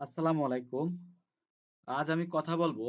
আসসালামু আলাইকুম। আজ আমি কথা বলব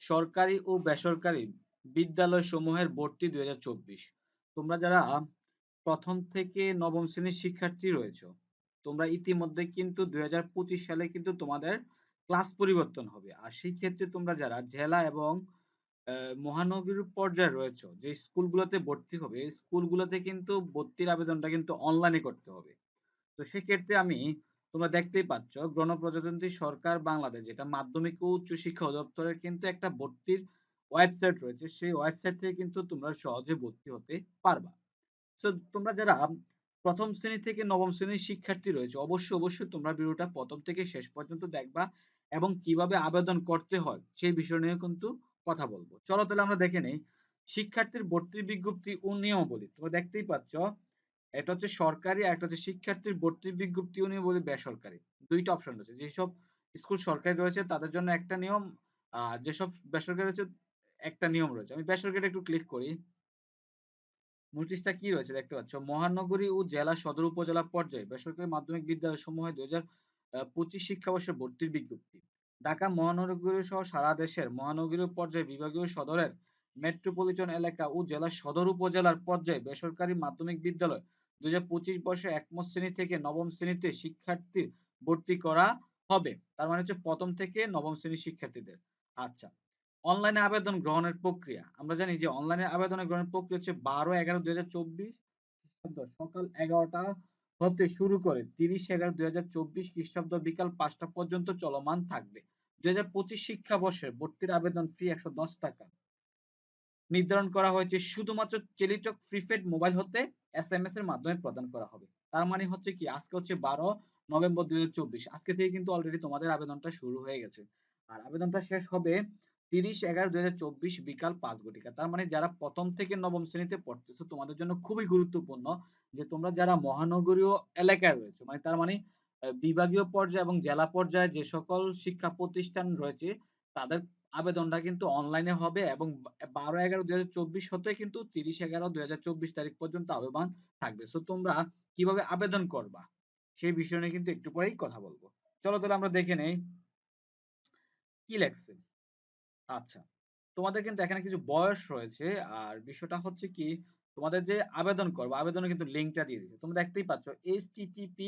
সরকারি ও বেসরকারি বিদ্যালয়সমূহের ভর্তি ২০২৪। তোমরা যারা ১ম থেকে নবম শ্রেণির শিক্ষার্থী রয়েছো, তোমরা ইতিমধ্যে কিন্তু ২০২৫ সালে কিন্তু তোমাদের ক্লাস পরিবর্তন হবে। আর সেই ক্ষেত্রে তোমরা যারা জেলা এবং মহানগরীর পর্যায়ে রয়েছো, যে স্কুলগুলোতে ভর্তি হবে, স্কুলগুলোতে কিন্তু ভর্তির আবেদনটা কিন্তু অনলাইনে করতে হবে। তো সেক্ষেত্রে আমি তোমরা দেখতেই পাচ্ছ গণপ্রজাতন্ত্রী সরকার বাংলাদেশ, যেটা মাধ্যমিক ও উচ্চ শিক্ষা অধিদপ্তরের কিন্তু একটা ভর্তির ওয়েবসাইট রয়েছে। সেই ওয়েবসাইট থেকে কিন্তু তোমরা সহজে ভর্তি হতে পারবা। সো তোমরা যারা প্রথম শ্রেণি থেকে নবম শ্রেণির শিক্ষার্থী রয়েছে, অবশ্যই অবশ্যই তোমরা ভিডিওটা প্রথম থেকে শেষ পর্যন্ত দেখবা এবং কীভাবে আবেদন করতে হয়, সেই বিষয় নিয়ে কিন্তু কথা বলব। চলো তাহলে আমরা দেখে নেই। শিক্ষার্থীর ভর্তির বিজ্ঞপ্তি ও নিয়মাবলী, তোমরা দেখতেই পাচ্ছ এটা হচ্ছে সরকারি আর একটা হচ্ছে শিক্ষার্থীর ভর্তির বিজ্ঞপ্তি নিয়মাবলী বেসরকারি। দুইটা অপশন রয়েছে। যেসব স্কুল সরকারি রয়েছে, তাদের জন্য একটা নিয়ম, আর যেসব বেসরকারি রয়েছে, একটা নিয়ম রয়েছে। আমি বেসরকারি একটু ক্লিক করি। নোটিশটা কি রয়েছে দেখতে পাচ্ছ? মহানগরী ও জেলা সদর উপজেলা পর্যায়ে বেসরকারি মাধ্যমিক বিদ্যালয় সমূহ দুই হাজার পঁচিশ শিক্ষাবর্ষে ভর্তির বিজ্ঞপ্তি। ঢাকা মহানগরী সহ সারা দেশের মহানগরী পর্যায়ে বিভাগীয় সদরের মেট্রোপলিটন এলাকা ও জেলার সদর উপজেলার পর্যায়ে বেসরকারি মাধ্যমিক বিদ্যালয় দুই হাজার পঁচিশ বর্ষে একম শ্রেণি থেকে নবম শ্রেণীতে শিক্ষার্থী ভর্তি করা হবে। তার মানে হচ্ছে প্রথম থেকে নবম শ্রেণির শিক্ষার্থীদের। আচ্ছা অনলাইনে আবেদন গ্রহণের প্রক্রিয়া। আমরা জানি যে অনলাইনে আবেদন গ্রহণের প্রক্রিয়া হচ্ছে বারো এগারো দুই হাজার চব্বিশ সকাল এগারোটা হতে শুরু করে তিরিশ এগারো দুই হাজার চব্বিশ খ্রিস্টাব্দ বিকাল পাঁচটা পর্যন্ত চলমান থাকবে। দুই হাজার পঁচিশ শিক্ষাবর্ষে ভর্তির আবেদন ফি একশো দশ টাকা। নির্ধারণ করা হয়েছে শুধুমাত্র টেলিটক প্রিপেড মোবাইল হতে এস এর মাধ্যমে প্রদান করা হবে। তার মানে হচ্ছে কি, আজকে হচ্ছে বারো নভেম্বর দুই আজকে থেকে কিন্তু অলরেডি তোমাদের আবেদনটা শুরু হয়ে গেছে। আর আবেদনটা শেষ হবে তিরিশ এগারো দুই বিকাল পাঁচ ঘটিকা। তার মানে যারা প্রথম থেকে নবম শ্রেণীতে পড়তেছো, তোমাদের জন্য খুবই গুরুত্বপূর্ণ যে তোমরা যারা মহানগরীয় এলাকায় রয়েছে মানে তার মানে বিভাগীয় পর্যায়ে এবং জেলা পর্যায়ে যে সকল শিক্ষা প্রতিষ্ঠান রয়েছে, তাদের আবেদনটা কিন্তু অনলাইনে হবে এবং বারো এগারো দুই হাজার চব্বিশ হতে কিন্তু তিরিশ এগারো দুই হাজার চব্বিশ তারিখ পর্যন্ত আবেদন থাকবে। সো তোমরা কীভাবে আবেদন করবা সেই বিষয় নিয়ে কিন্তু একটু পরেই কথা বলব। চলো তাহলে আমরা দেখে নেই কি লেখছে। আচ্ছা তোমাদের কিন্তু এখানে কিছু বয়স রয়েছে আর বিষয়টা হচ্ছে কি, তোমাদের যে আবেদন করব আবেদনে কিন্তু লিঙ্কটা দিয়ে দিচ্ছে তোমরা দেখতেই পাচ্ছ, http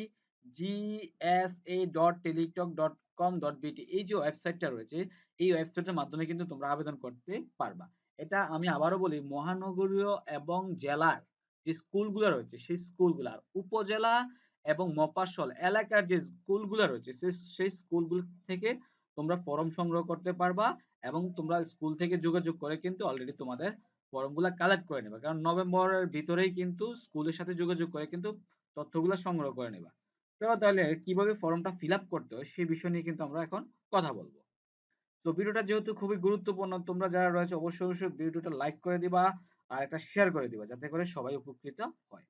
gsa.teletalk.com.bt এই যে ওয়েবসাইটটা রয়েছে, এই ওয়েবসাইটের মাধ্যমে কিন্তু তোমরা আবেদন করতে পারবা। এটা আমি আবারও বলি, মহানগরীয় এবং জেলার যে স্কুলগুলো রয়েছে, সেই স্কুলগুলার উপজেলা এবং মফস্বল এলাকার যে স্কুলগুলো রয়েছে সেই স্কুলগুলো থেকে তোমরা ফর্ম সংগ্রহ করতে পারবা এবং তোমরা স্কুল থেকে যোগাযোগ করে কিন্তু অলরেডি তোমাদের ফর্মগুলা কালেক্ট করে নেবা। কারণ নভেম্বরের ভিতরেই কিন্তু স্কুলের সাথে যোগাযোগ করে কিন্তু তথ্যগুলো সংগ্রহ করে নেবা। চলো তাহলে কীভাবে ফর্মটা ফিল করতে হয় সেই বিষয় নিয়ে কিন্তু আমরা এখন কথা বলব। তো ভিডিওটা যেহেতু খুবই গুরুত্বপূর্ণ, তোমরা যারা রয়েছে অবশ্যই অবশ্যই ভিডিওটা লাইক করে দিবা আর একটা শেয়ার করে দিবা যাতে করে সবাই উপকৃত হয়।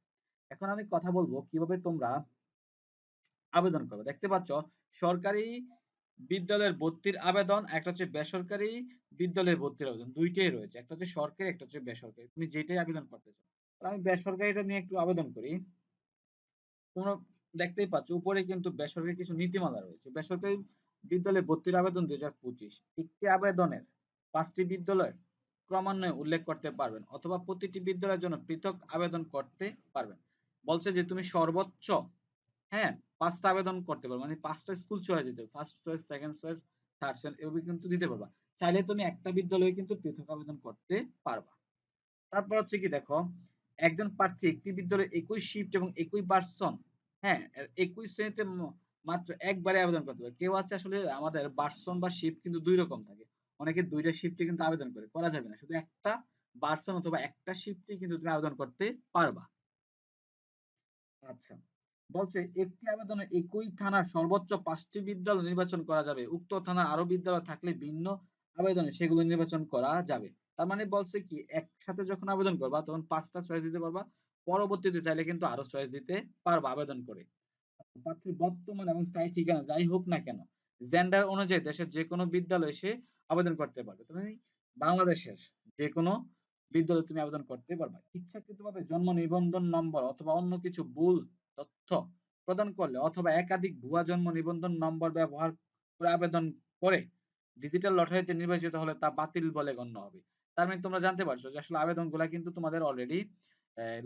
এখন আমি কথা বলব কীভাবে তোমরা আবেদন করবে। দেখতে পাচ্ছ, সরকারি বিদ্যালয়ের ভর্তির আবেদন, একটা হচ্ছে বেসরকারি বিদ্যালয়ের ভর্তির আবেদন, দুইটাই রয়েছে। একটা হচ্ছে সরকারি, একটা হচ্ছে বেসরকারি। তুমি যেটাই আবেদন করতে চাও। আমি বেসরকারিটা নিয়ে একটু আবেদন করি। তোমরা দেখতেই পাচ্ছ, উপরে কিন্তু বেসরকারি কিছু নীতিমালা রয়েছে। বেসরকারি বিদ্যালয়ে ভর্তির আবেদন দুই হাজার পঁচিশ। একটি আবেদনের পাঁচটি বিদ্যালয় ক্রমান্বয়ে উল্লেখ করতে পারবেন অথবা প্রতিটি বিদ্যালয়ের জন্য পৃথক আবেদন করতে পারবেন। বলছে যে তুমি সর্বোচ্চ হ্যাঁ পাঁচটা আবেদন করতে পারবে। মানে পাঁচটা স্কুল চয়েস দিতে first choice second choice third choice এভাবে কিন্তু দিতে পারবা। চাইলে তুমি একটা বিদ্যালয়ে কিন্তু পৃথক আবেদন করতে পারবা। তারপর হচ্ছে কি দেখো, একজন প্রার্থী একটি বিদ্যালয়ে একই শিফট এবং একই বার্সন হ্যাঁ একই শ্রেণীতে মাত্র একবারে আবেদন করতে পারে। কেউ আছে আসলে আমাদের বার্সন বা শিফট কিন্তু দুই রকম থাকে। অনেকে দুইটা শিফটে কিন্তু আবেদন করে, করা যাবে না। শুধু একটা বার্সন অথবা একটা শিফটে কিন্তু তুমি আবেদন করতে পারবা। আচ্ছা বলছে একটি আবেদনে একই থানার সর্বোচ্চ পাঁচটি বিদ্যালয় নির্বাচন করা যাবে। উক্ত থানা আরও বিদ্যালয় থাকলে ভিন্ন আবেদনে সেগুলো নির্বাচন করা যাবে। তার মানে বলছে কি, একসাথে যখন আবেদন করবা, তখন পাঁচটা চয়েস দিতে পারবা। পরবর্তীতে চাইলে কিন্তু আরও চয়েস দিতে পারবা আবেদন করে। প্রার্থীর বর্তমান এবং স্থায়ী ঠিকানা যাই হোক না কেন জেন্ডার অনুযায়ী দেশের যে কোনো বিদ্যালয়ে সে আবেদন করতে পারবে। তুমি বাংলাদেশের যে কোনো বিদ্যালয়ে তুমি আবেদন করতে পারবা। ইচ্ছাকৃতভাবে জন্ম নিবন্ধন নম্বর অথবা অন্য কিছু ভুল তথ্য প্রদান করলে অথবা একাধিক ভুয়া জন্ম নিবন্ধন নম্বর ব্যবহার করে আবেদন করে ডিজিটাল লটারিতে নির্বাচিত হলে তা বাতিল বলে গণ্য হবে। তার মানে তোমরা জানতে পারছ যে আসলে আবেদনগুলো কিন্তু তোমাদের অলরেডি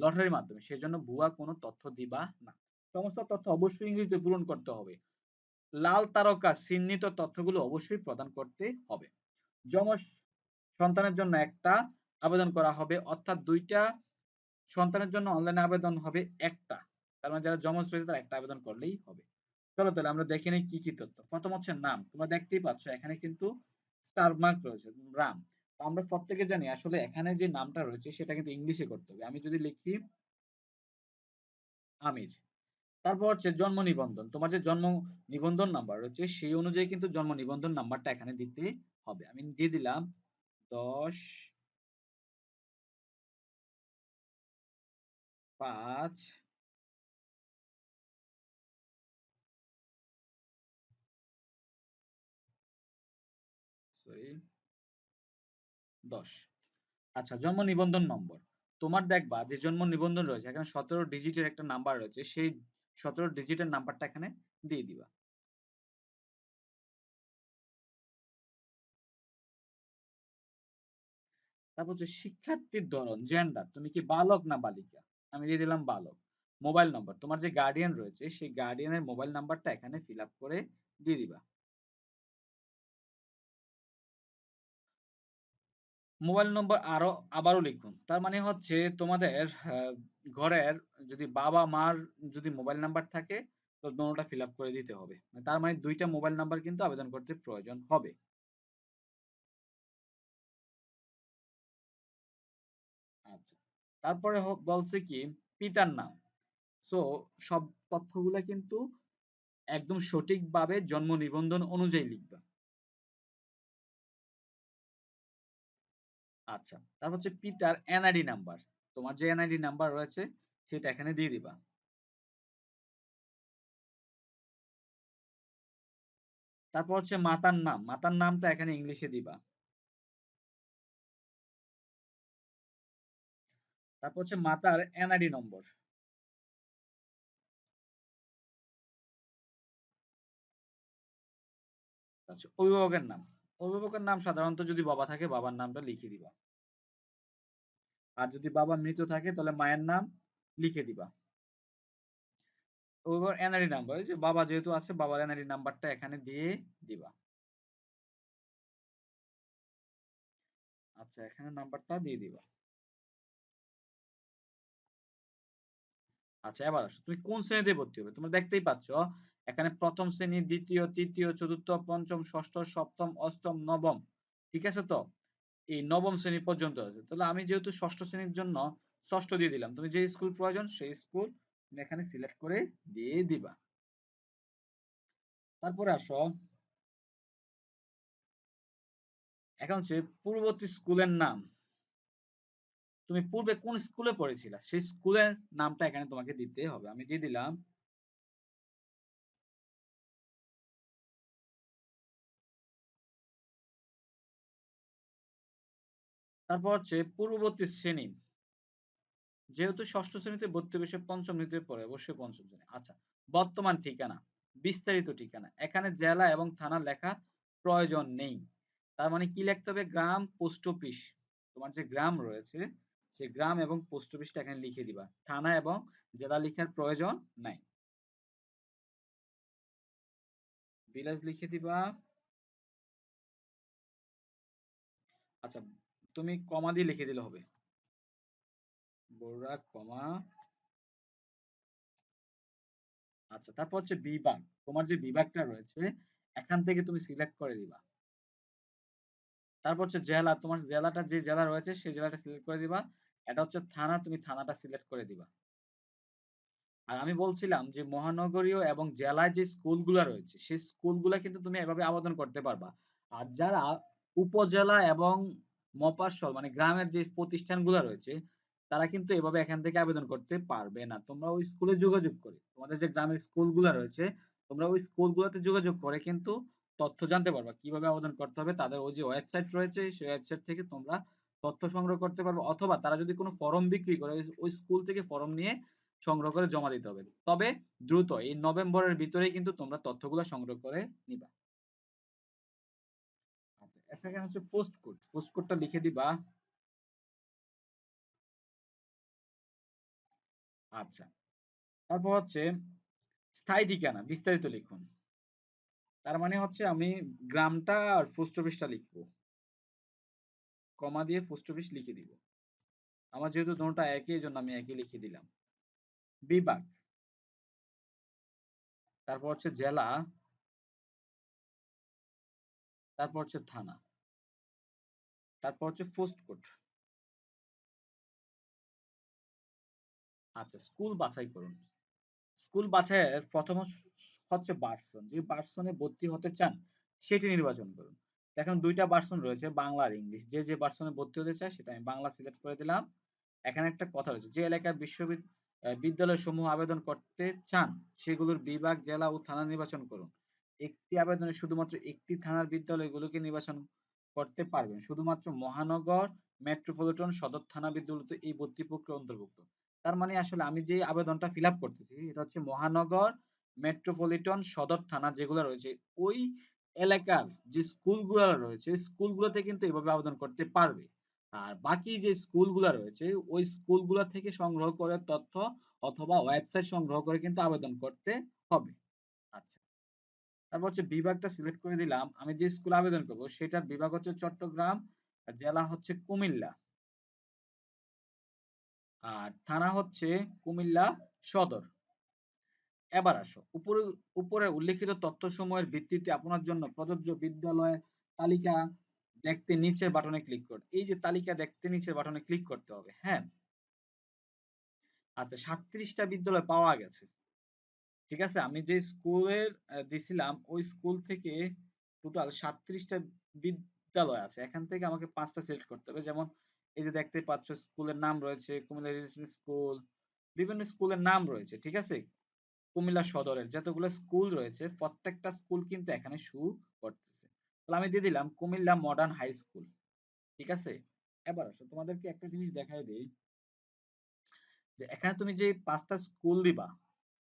লটারির মাধ্যমে। সেজন্য ভুয়া কোনো তথ্য দিবা না। সমস্ত তথ্য অবশ্যই ইংরেজিতে পূরণ করতে হবে। লাল তারকা চিহ্নিত তথ্যগুলো অবশ্যই প্রদান করতে হবে। যমজ সন্তানের জন্য একটা আবেদন করা হবে, অর্থাৎ দুইটা সন্তানের জন্য অনলাইনে আবেদন হবে একটা। তার মানে যারা যমজ রয়েছে তারা একটা আবেদন করলেই হবে। চলো তাহলে আমরা দেখে নিই কি কি তথ্য। প্রথম হচ্ছে নাম। তোমরা দেখতেই পাচ্ছ এখানে কিন্তু স্টার মার্ক রয়েছে, রাম। আমরা প্রত্যেকে জানি আসলে এখানে যে নামটা রয়েছে সেটা কিন্তু ইংলিশে করতে হবে। আমি যদি লিখি আমির, তারপর হচ্ছে জন্ম নিবন্ধন। তোমার যে জন্ম নিবন্ধন নাম্বার রয়েছে সেই অনুযায়ী কিন্তু জন্ম নিবন্ধন নাম্বারটা এখানে দিতে হবে। আমি দিয়ে দিলাম দশ পাঁচ দশ। আচ্ছা জন্ম নিবন্ধন নম্বর। তোমার দেখবা যে জন্ম নিবন্ধন রয়েছে, এখানে সতেরো ডিজিটের একটা নাম্বার রয়েছে, সেই সতেরো ডিজিটের নাম্বারটা এখানে দিয়ে দিবা। তারপর হচ্ছে শিক্ষার্থীর ধরন জেন্ডার তুমি কি বালক না বালিকা? আমি দিয়ে দিলাম বালক। মোবাইল নম্বর তোমার যে গার্ডিয়ান রয়েছে, সেই গার্ডিয়ানের মোবাইল নাম্বারটা এখানে ফিল করে দিয়ে দিবা। মোবাইল নম্বর আরও আবারও লিখুন। তার মানে হচ্ছে তোমাদের ঘরের যদি বাবা মার যদি মোবাইল নাম্বার থাকে, তো দোনোটা ফিল করে দিতে হবে। তার মানে দুইটা মোবাইল নাম্বার কিন্তু আবেদন করতে প্রয়োজন হবে। আচ্ছা তারপরে বলছে কি, পিতার নাম। সো সব তথ্যগুলা কিন্তু একদম সঠিকভাবে জন্ম নিবন্ধন অনুযায়ী লিখবা। আচ্ছা তারপর হচ্ছে পিতার এনআইডি নাম্বার। তোমার যে এনআইডি নাম্বার রয়েছে, সেটা এখানে দিয়ে দিবা। তারপর হচ্ছে মাতার নাম। মাতার নামটা এখানে ইংলিশে দিবা। তারপর হচ্ছে মাতার এনআইডি নম্বর। আচ্ছা অভিভাবকের নাম। অভিভাবকের নাম সাধারণত যদি বাবা থাকে, বাবার নামটা লিখে দিবা। আর যদি বাবা মৃত থাকে, তাহলে মায়ের নাম লিখে দিবা। ওইবার এনআরই নাম্বার যে বাবা যেহেতু আছে, বাবার এনআরই নাম্বারটা এখানে দিয়ে দিবা। আচ্ছা এখানে নাম্বারটা দিয়ে দিবা। আচ্ছা এবার আসো। তুমি কোন শ্রেণীতে ভর্তি হবে? তোমরা দেখতেই পাচ্ছ এখানে প্রথম শ্রেণি, দ্বিতীয়, তৃতীয়, চতুর্থ, পঞ্চম, ষষ্ঠ, সপ্তম, অষ্টম, নবম। ঠিক আছে তো? এই নবম শ্রেণি পর্যন্ত আছে। তাহলে আমি যেহেতু ষষ্ঠ শ্রেণির জন্য ষষ্ঠ দিয়ে দিলাম, তুমি যে স্কুল প্রয়োজন সেই স্কুল তুমি এখানে সিলেক্ট করে দিয়ে দিবা। তারপরে আসো। এখন হচ্ছে পূর্ববর্তী স্কুলের নাম। তুমি পূর্বে কোন স্কুলে পড়েছিলা? সেই স্কুলের নামটা এখানে তোমাকে দিতে হবে। আমি দিয়ে দিলাম তারপর হচ্ছে পূর্ববর্তী শ্রেণি। যেহেতু ষষ্ঠ শ্রেণীতে ভর্তি হবে পঞ্চম শ্রেণীতে পড়ে, অবশ্যই পঞ্চম শ্রেণি। আচ্ছা বর্তমান ঠিকানা, বিস্তারিত ঠিকানা। এখানে জেলা এবং থানা লেখা প্রয়োজন নেই। তার মানে কি লিখতে হবে? গ্রাম পোস্ট অফিস। তোমার যে গ্রাম রয়েছে সেই গ্রাম এবং পোস্ট অফিসটা এখানে লিখে দিবা। থানা এবং জেলা লেখার প্রয়োজন নাই। ভিলেজ লিখে দিবা। আচ্ছা তুমি কমা দিয়ে লিখে দিলে হবে। বড়রা কমা। আচ্ছা তারপর হচ্ছে বিভাগ। তোমার যে বিভাগটা রয়েছে, এখান থেকে তুমি সিলেক্ট করে দিবা। তারপর হচ্ছে জেলা। তোমার জেলাটা যে জেলা রয়েছে, সেই জেলাটা সিলেক্ট করে দিবা। এটা হচ্ছে থানা, তুমি থানাটা সিলেক্ট করে দিবা। আর আমি বলছিলাম যে মহানগরীয় এবং জেলায় যে স্কুলগুলো রয়েছে, সেই স্কুলগুলো কিন্তু তুমি এভাবে আবেদন করতে পারবা। আর যারা উপজেলা এবং মফস্বল মানে গ্রামের যে প্রতিষ্ঠানগুলো রয়েছে, তারা কিন্তু এভাবে এখান থেকে আবেদন করতে পারবে না। তোমরা ওই স্কুলে যোগাযোগ করে, তোমাদের যে গ্রামের স্কুলগুলো রয়েছে, তোমরা ওই স্কুলগুলোতে যোগাযোগ করে কিন্তু তথ্য জানতে পারবা, কীভাবে আবেদন করতে হবে, তাদের ওই যে ওয়েবসাইট রয়েছে, সেই ওয়েবসাইট থেকে তোমরা তথ্য সংগ্রহ করতে পারবে, অথবা তারা যদি কোনো ফর্ম বিক্রি করে, ওই স্কুল থেকে ফর্ম নিয়ে সংগ্রহ করে জমা দিতে হবে। তবে দ্রুত, এই নভেম্বরের ভিতরেই কিন্তু তোমরা তথ্যগুলো সংগ্রহ করে নিবা। এখানে হচ্ছে পোস্ট কোড পোস্ট কোডটা লিখে দিবা। আচ্ছা তারপর হচ্ছে স্থায়ী ঠিকানা, বিস্তারিত লিখুন। তার মানে হচ্ছে আমি গ্রামটা আর পোস্ট অফিসটা লিখব। কমা দিয়ে পোস্ট অফিস লিখে দিব। আমার যেহেতু দুটোটা একই জন্য আমি একই লিখে দিলাম। বিভাগ, তারপর হচ্ছে জেলা তারপর হচ্ছে থানা। তারপর হচ্ছে পোস্ট কোড আচ্ছা স্কুল বাছাই করুন। স্কুল বাছাইয়ের প্রথম হচ্ছে বার্সন। যে বার্সনে ভর্তি হতে চান, সেটি নির্বাচন করুন। এখন দুইটা ভার্সন রয়েছে, বাংলা আর ইংলিশ। যে যে ভার্সনে ভর্তি হতে চায়, সেটা আমি বাংলা সিলেক্ট করে দিলাম। এখানে একটা কথা রয়েছে, যে এলাকার বিশ্ববিদ্যালয় সমূহ আবেদন করতে চান, সেগুলোর বিভাগ, জেলা ও থানা নির্বাচন করুন। একটি আবেদনে শুধুমাত্র একটি থানার বিদ্যালয়গুলোকে নির্বাচন করতে পারবেন। শুধুমাত্র মহানগর, মেট্রোপলিটন, সদর থানা বিদ্যালয় এই ভর্তি প্রক্রিয়া অন্তর্ভুক্ত। তার মানে আসলে আমি যে আবেদনটা ফিল আপ করতেছি, এটা হচ্ছে মহানগর, মেট্রোপলিটন, সদর থানা যেগুলো রয়েছে, ওই এলাকার যে স্কুলগুলো রয়েছে স্কুলগুলোতে কিন্তু এভাবে আবেদন করতে পারবে। আর বাকি যে স্কুলগুলো রয়েছে, ওই স্কুলগুলো থেকে সংগ্রহ করে তথ্য অথবা ওয়েবসাইট সংগ্রহ করে কিন্তু আবেদন করতে তারপর হচ্ছে বিভাগটা সিলেক্ট করে দিলাম। আমি যে স্কুলে আবেদন করব, সেটার বিভাগ হচ্ছে চট্টগ্রাম জেলা হচ্ছে কুমিল্লা। আর থানা হচ্ছে কুমিল্লা সদর। এবার আসো, উপরে উপরে উল্লেখিত তথ্যসমূহের ভিত্তিতে আপনার জন্য প্রযোজ্য বিদ্যালয়ের তালিকা দেখতে নিচের বাটনে ক্লিক করুন। এই যে তালিকা দেখতে নিচের বাটনে ক্লিক করতে হবে হ্যাঁ? আচ্ছা সাতত্রিশটা বিদ্যালয় পাওয়া গেছে। ঠিক আছে? আমি যে স্কুলের দিছিলাম, ওই স্কুল থেকে টোটাল সাতত্রিশটা বিদ্যালয় আছে। এখান থেকে আমাকে পাঁচটা সিলেক্ট করতে হবে। যেমন এই যে দেখতে পাচ্ছ, স্কুলের নাম রয়েছে কুমিল্লা স্কুল বিভিন্ন স্কুলের নাম রয়েছে, ঠিক আছে? কুমিল্লা সদরের যতগুলো স্কুল রয়েছে, প্রত্যেকটা স্কুল কিন্তু এখানে শু করতেছে। তাহলে আমি দিয়ে দিলাম কুমিল্লা মডার্ন হাই স্কুল ঠিক আছে? এবার আসো, তোমাদেরকে একটা জিনিস দেখাই দেই। যে এখানে তুমি যে পাঁচটা স্কুল দিবা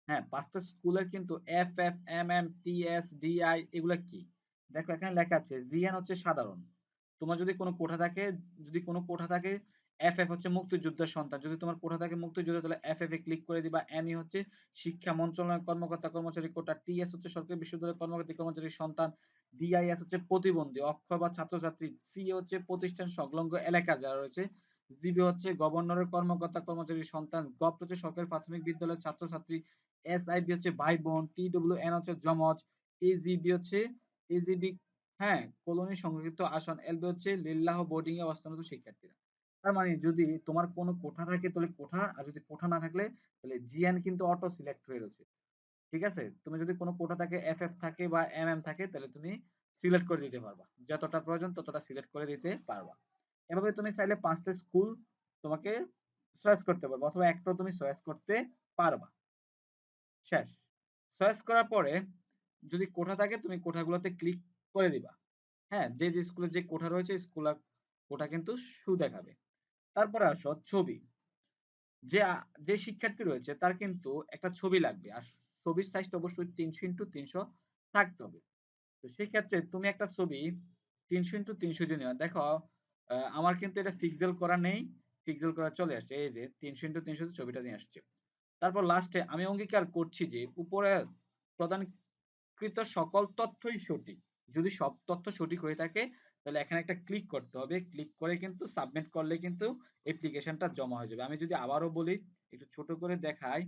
হ্যাঁ পাঁচটা স্কুলের কিন্তু F F M M T S D I এগুলা কি? দেখো, এখানে লেখা আছে জিএন হচ্ছে সাধারণ। তোমার যদি কোনো কোঠা থাকে, যদি কোনো কোঠা থাকে এফ এফ হচ্ছে মুক্তিযোদ্ধার সন্তান। যদি তোমার কোঠা থাকে মুক্তিযোদ্ধা, তাহলে এফ এফ এ ক্লিক করে দিবা। এম ই হচ্ছে শিক্ষা মন্ত্রণালয়ের কর্মকর্তা, কর্মচারী কোটা। টি এস হচ্ছে সরকারি বিশ্ববিদ্যালয়ের কর্মকর্তা, কর্মচারীর সন্তান। ডিআইএস হচ্ছে প্রতিবন্ধী, অক্ষর বা ছাত্রছাত্রী। সি হচ্ছে প্রতিষ্ঠান সংলগ্ন এলাকা যারা রয়েছে। জিবি হচ্ছে গভর্নরের কর্মকর্তা কর্মচারীর সন্তান। গভ হচ্ছে সরকারি প্রাথমিক বিদ্যালয়ের ছাত্রছাত্রী। এস আইবি হচ্ছে ভাই বোন টি ডব্লিউ এন হচ্ছে জমজ এজিবি হচ্ছে, এজিবি হ্যাঁ কলোনি সংরক্ষিত আসন। এলবি হচ্ছে লিল্লাহ বোর্ডিং এ অবস্থানরত শিক্ষার্থীরা। তার মানে যদি তোমার কোনো কোঠা থাকে, তাহলে কোঠা, আর যদি কোঠা না থাকলে, তাহলে জিএন কিন্তু অটো সিলেক্ট হয়ে রয়েছে। ঠিক আছে? তুমি যদি কোনো কোঠা থাকে এফ এফ থাকে বা এম এম থাকে, তাহলে তুমি সিলেক্ট করে দিতে পারবা। যতটা প্রয়োজন ততটা সিলেক্ট করে দিতে পারবা। এভাবে তুমি চাইলে পাঁচটা স্কুল তোমাকে চয়েস করতে পারবে, অথবা একটাও তুমি চয়েস করতে পারবা। শেষ। চয়েস করার পরে যদি কোঠা থাকে, তুমি কোঠাগুলোতে ক্লিক করে দিবা। হ্যাঁ যে যে স্কুলে যে কোঠা রয়েছে স্কুল কোঠা কিন্তু শু দেখাবে। তারপরে আসো ছবি। যে যে শিক্ষার্থী রয়েছে, তার কিন্তু একটা ছবি লাগবে, আর ছবির সাইজটা অবশ্যই তিনশো ইন্টু তিনশো থাকতে হবে। তো সেক্ষেত্রে তুমি একটা ছবি তিনশো ইন্টু তিনশো দিয়ে নেওয়া দেখো আমার কিন্তু এটা ফিক্সেল করা নেই। ফিক্সেল করা চলে আসছে। এই যে তিনশো ইন্টু তিনশো ছবিটা নিয়ে আসছে। তারপর লাস্টে আমি অঙ্গীকার করছি যে উপরে প্রদানকৃত সকল তথ্যই সঠিক। যদি সব তথ্য সঠিক হয়ে থাকে, তাহলে এখানে একটা ক্লিক করতে হবে। ক্লিক করে কিন্তু সাবমিট করলে কিন্তু অ্যাপ্লিকেশনটা জমা হয়ে যাবে। আমি যদি আবারও বলি, একটু ছোট করে দেখাই।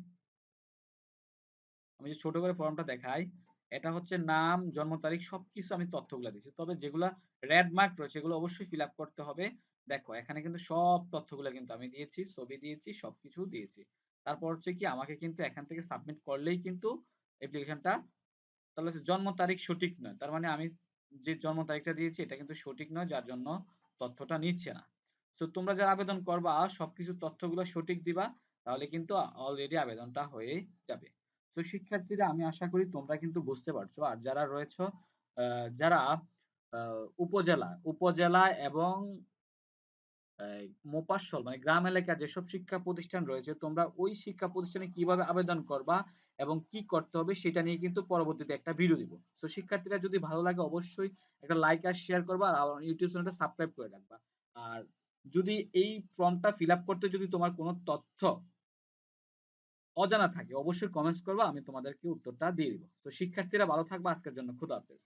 আমি যে ছোট করে ফর্মটা দেখাই এটা হচ্ছে নাম, জন্ম তারিখ, সবকিছু আমি তথ্যগুলো দিচ্ছি তবে যেগুলা রেড মার্ক রয়েছে, এগুলো অবশ্যই ফিল করতে হবে। দেখো, এখানে কিন্তু সব তথ্যগুলো কিন্তু আমি দিয়েছি, ছবি দিয়েছি, সবকিছু দিয়েছি। তারপর হচ্ছে কি, আমাকে কিন্তু এখান থেকে সাবমিট করলেই কিন্তু অ্যাপ্লিকেশনটা তাহলে জন্ম তারিখ সঠিক নয়। তার মানে আমি যে জন্ম তারিখটা দিয়েছি, এটা কিন্তু সঠিক নয়, যার জন্য তথ্যটা নিচ্ছে না। তো তোমরা যারা আবেদন করবা, সবকিছু তথ্যগুলো সঠিক দিবা, তাহলে কিন্তু অলরেডি আবেদনটা হয়ে যাবে। তো শিক্ষার্থীরা, আমি আশা করি তোমরা কিন্তু বুঝতে পারছ। আর যারা রয়েছে যারা উপজেলা উপজেলা এবং মোপাসল মানে গ্রাম এলাকায় যেসব শিক্ষা প্রতিষ্ঠান রয়েছে, তোমরা ওই শিক্ষা প্রতিষ্ঠানে কীভাবে আবেদন করবা এবং কি করতে হবে সেটা নিয়ে কিন্তু পরবর্তীতে একটা ভিডিও দিব। তো শিক্ষার্থীরা যদি ভালো লাগে, অবশ্যই একটা লাইক আর শেয়ার করবা আর আমার ইউটিউব চ্যানেলটা সাবস্ক্রাইব করে রাখবা। আর যদি এই ফর্মটা ফিল করতে যদি তোমার কোনো তথ্য অজানা থাকে। অবশ্যই কমেন্টস করবা, আমি তোমাদেরকে উত্তরটা দিয়ে দিব। তো শিক্ষার্থীরা ভালো থাকবা, আজকের জন্য খুদা হাফেজ।